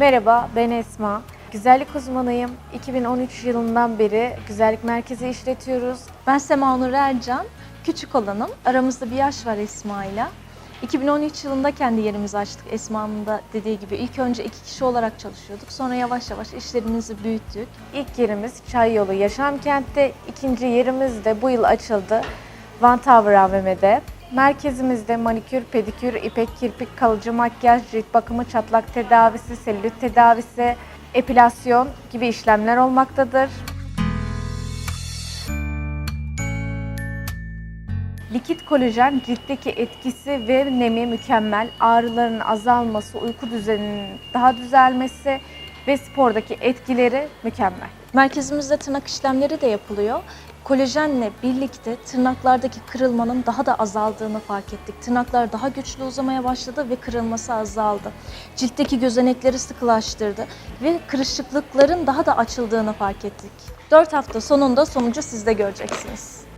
Merhaba, ben Esma. Güzellik uzmanıyım. 2013 yılından beri güzellik merkezi işletiyoruz. Ben Sema Nur Ercan, küçük olanım. Aramızda bir yaş var Esma ile. 2013 yılında kendi yerimizi açtık Esma'nın da dediği gibi. İlk önce iki kişi olarak çalışıyorduk. Sonra yavaş yavaş işlerimizi büyüttük. İlk yerimiz Çay Yolu Yaşam Kent'te. İkinci yerimiz de bu yıl açıldı. Van Tower AVM'de. Merkezimizde manikür, pedikür, ipek kirpik, kalıcı makyaj, cilt bakımı, çatlak tedavisi, selülit tedavisi, epilasyon gibi işlemler olmaktadır. Likit kolajen ciltteki etkisi ve nemi mükemmel. Ağrıların azalması, uyku düzeninin daha düzelmesi ve spordaki etkileri mükemmel. Merkezimizde tırnak işlemleri de yapılıyor. Kolajenle birlikte tırnaklardaki kırılmanın daha da azaldığını fark ettik. Tırnaklar daha güçlü uzamaya başladı ve kırılması azaldı. Ciltteki gözenekleri sıkılaştırdı ve kırışıklıkların daha da açıldığını fark ettik. 4 hafta sonunda sonucu siz de göreceksiniz.